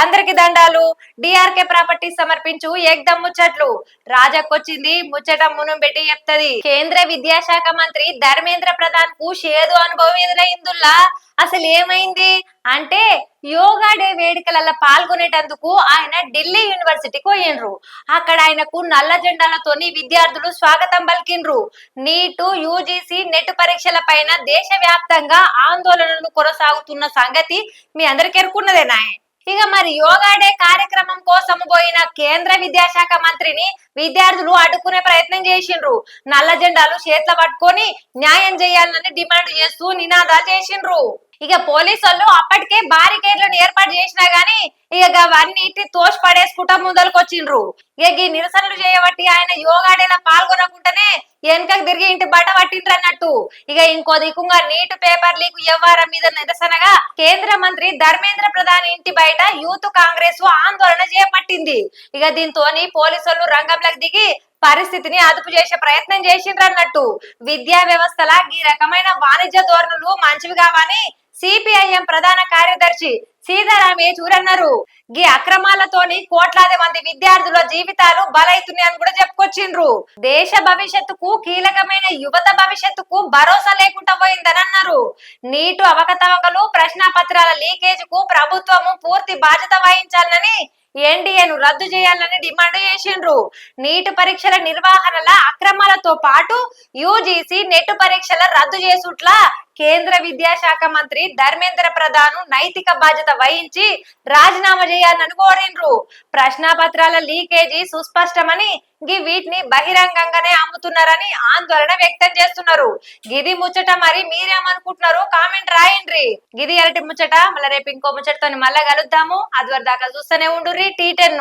అందరికి దండాలు. DRK property సమర్పించు. ఏకదమ్ ముచ్చట్లు. రాజాకొచ్చింది. ముచ్చట మునం పెట్టి చెప్తది. కేంద్ర విద్యాశాఖ మంత్రి ధర్మేంద్ర ప్రధాన్కు షేదు అనుభవం ఎదురైందుల్లా. అసలు ఏమైంది? అంటే యోగా డే వేడుకలలో పాల్గొనేటందుకు ఆయన ఢిల్లీ యూనివర్సిటీకి పోయినరు అక్కడ ఆయనకు నల్ల జెండాలతోని విద్యార్థులు స్వాగతం పలికిండ్రు. నీటు యూజీసీ నెట్ పరీక్షల పైన దేశవ్యాప్తంగా ఆందోళనలు కొనసాగుతున్న సంగతి మీ అందరికి ఎరుకున్నదేనా ఇక మరి యోగా డే కార్యక్రమం కోసం పోయిన కేంద్ర విద్యాశాఖ మంత్రిని విద్యార్థులు అడ్డుకునే ప్రయత్నం చేసిండ్రు. నల్ల జెండాలు చేతిలో పట్టుకొని న్యాయం చేయాలని డిమాండ్ చేస్తూ నినాదాలు చేసిండ్రు. ఇక పోలీసు వాళ్ళు అప్పటికే బారికేడ్లను ఏర్పాటు చేసినా గానీ ఇక అవన్నీ తోసి పడేసుకుంటా ముందరకొచ్చిండ్రు. ఇక ఈ నిరసనలు చేయబట్టి ఆయన యోగాడేలా పాల్గొనకుండానే వెనకకు తిరిగి ఇంటి బట్ట పట్టిండ్రు అన్నట్టు ఇక ఇంకో దిక్కుంగా నీట్ పేపర్ లీక్ వ్యవహారం మీద నిరసనగా కేంద్ర మంత్రి ధర్మేంద్ర ప్రధాన్ ఇంటి బయట యూత్ కాంగ్రెస్ ఆందోళన చేపట్టింది. ఇక దీంతో పోలీసులు రంగంలోకి దిగి పరిస్థితిని అదుపు చేసే ప్రయత్నం చేసిండ్రు అన్నట్టు విద్యా వ్యవస్థల ఈ రకమైన వాణిజ్య ధోరణులు మంచివి కావని సిపిఐఎం ప్రధాన కార్యదర్శి సీతారాం చూరన్నారు? గీ అక్రమాలతోని కోట్లాది మంది విద్యార్థుల జీవితాలు బలైతున్నాయని కూడా చెప్పుకొచ్చిండ్రు. దేశ భవిష్యత్తుకు కీలకమైన యువత భవిష్యత్తుకు భరోసా లేకుండా పోయిందని అన్నారు. నీటు అవకతవకలు ప్రశ్న పత్రాల లీకేజ్కు ప్రభుత్వము పూర్తి బాధ్యత వహించాలని ఎన్డీఏను రద్దు చేయాలని డిమాండ్ చేసిండ్రు. నీటి పరీక్షల నిర్వహణల అక్రమాలతో పాటు యూజీసీ నెట్ పరీక్షల రద్దు చేసుట్లా కేంద్ర విద్యాశాఖ మంత్రి ధర్మేంద్ర ప్రధాన్ నైతిక బాధ్యత వహించి రాజీనామా చేయాలని కోరిండ్రు ప్రశ్నాపత్రాల లీకేజీ సుస్పష్టమని గి వీటిని బహిరంగంగానే అమ్ముతున్నారని ఆందోళన వ్యక్తం చేస్తున్నారు. గిది ముచ్చట మరి మీరేమనుకుంటున్నారు? కామెంట్ రాయండ్రి గిది అరటి ముచ్చట మళ్ళీ రేపు ఇంకో ముచ్చటతో మళ్ళా కలుద్దాము. అది దాకా చూస్తూనే ఉండు టీ టెన్